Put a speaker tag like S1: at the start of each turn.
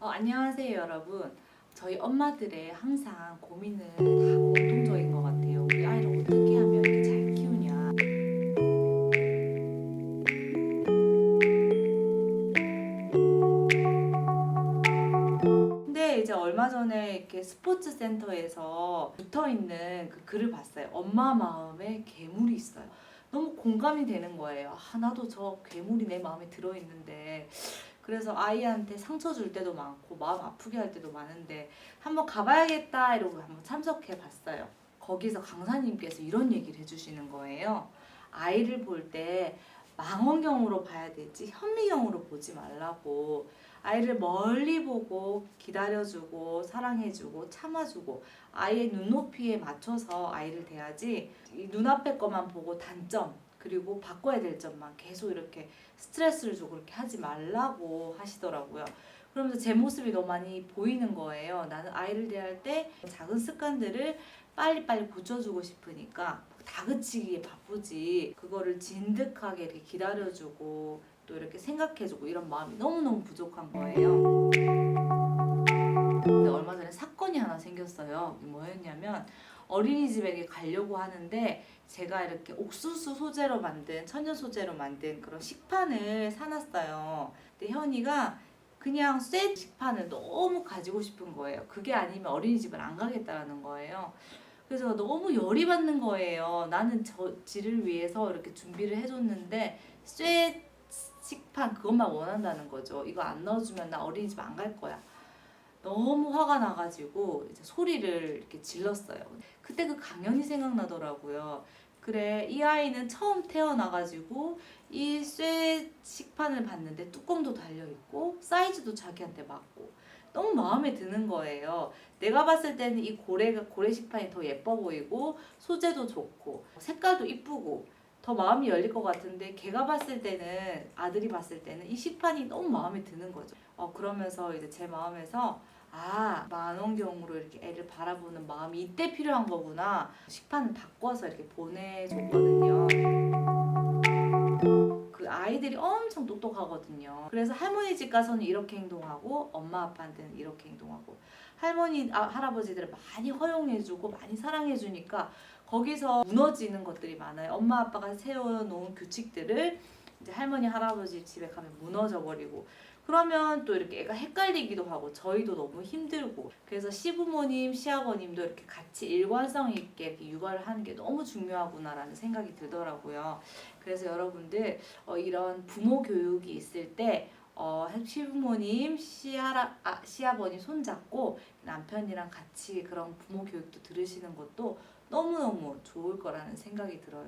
S1: 어, 안녕하세요 여러분. 저희 엄마들의 항상 고민은 다 공통적인 것 같아요. 우리 아이를 어떻게 하면 이렇게 잘 키우냐. 근데 이제 얼마 전에 이렇게 스포츠 센터에서 붙어 있는 그 글을 봤어요. 엄마 마음에 괴물이 있어요. 너무 공감이 되는 거예요. 아, 나도 저 괴물이 내 마음에 들어 있는데. 그래서 아이한테 상처 줄 때도 많고 마음 아프게 할 때도 많은데 한번 가봐야겠다 이러고 한번 참석해 봤어요. 거기서 강사님께서 이런 얘기를 해주시는 거예요. 아이를 볼 때 망원경으로 봐야 되지 현미경으로 보지 말라고 아이를 멀리 보고 기다려주고 사랑해주고 참아주고 아이의 눈높이에 맞춰서 아이를 대하지 이 눈앞의 것만 보고 단점 그리고 바꿔야 될 점만 계속 이렇게 스트레스를 주고 그렇게 하지 말라고 하시더라고요. 그러면서 제 모습이 너무 많이 보이는 거예요. 나는 아이를 대할 때 작은 습관들을 빨리빨리 고쳐주고 싶으니까 다그치기에 바쁘지 그거를 진득하게 이렇게 기다려주고 또 이렇게 생각해주고 이런 마음이 너무너무 부족한 거예요. 근데 얼마 전에 사건이 하나 생겼어요. 뭐였냐면 어린이집에 가려고 하는데 제가 이렇게 옥수수 소재로 만든 천연 소재로 만든 그런 식판을 사놨어요. 근데 현이가 그냥 쇠 식판을 너무 가지고 싶은 거예요. 그게 아니면 어린이집을 안 가겠다는 거예요. 그래서 너무 열이 받는 거예요. 나는 저 지를 위해서 이렇게 준비를 해줬는데 쇠 식판 그것만 원한다는 거죠. 이거 안 넣어주면 나 어린이집 안 갈 거야. 너무 화가 나가지고 이제 소리를 이렇게 질렀어요. 그때 그 강연이 생각나더라고요. 그래 이 아이는 처음 태어나가지고 이 쇠 식판을 봤는데 뚜껑도 달려 있고 사이즈도 자기한테 맞고 너무 마음에 드는 거예요. 내가 봤을 때는 이 고래가 고래 식판이 더 예뻐 보이고 소재도 좋고 색깔도 이쁘고 더 마음이 열릴 것 같은데 걔가 봤을 때는 아들이 봤을 때는 이 식판이 너무 마음에 드는 거죠. 어 그러면서 이제 제 마음에서 아 만원경으로 이렇게 애를 바라보는 마음이 이때 필요한 거구나 식판을 바꿔서 이렇게 보내줬거든요. 그 아이들이 엄청 똑똑하거든요. 그래서 할머니 집 가서는 이렇게 행동하고 엄마 아빠한테는 이렇게 행동하고 할머니 아, 할아버지들을 많이 허용해주고 많이 사랑해주니까 거기서 무너지는 것들이 많아요. 엄마 아빠가 세워놓은 규칙들을 이제 할머니 할아버지 집에 가면 무너져 버리고 그러면 또 이렇게 애가 헷갈리기도 하고 저희도 너무 힘들고 그래서 시부모님 시아버님도 이렇게 같이 일관성 있게 육아를 하는 게 너무 중요하구나라는 생각이 들더라고요. 그래서 여러분들 어, 이런 부모 교육이 있을 때 어, 시부모님, 시아라, 아, 시아버님 손잡고 남편이랑 같이 그런 부모 교육도 들으시는 것도 너무너무 좋을 거라는 생각이 들어요.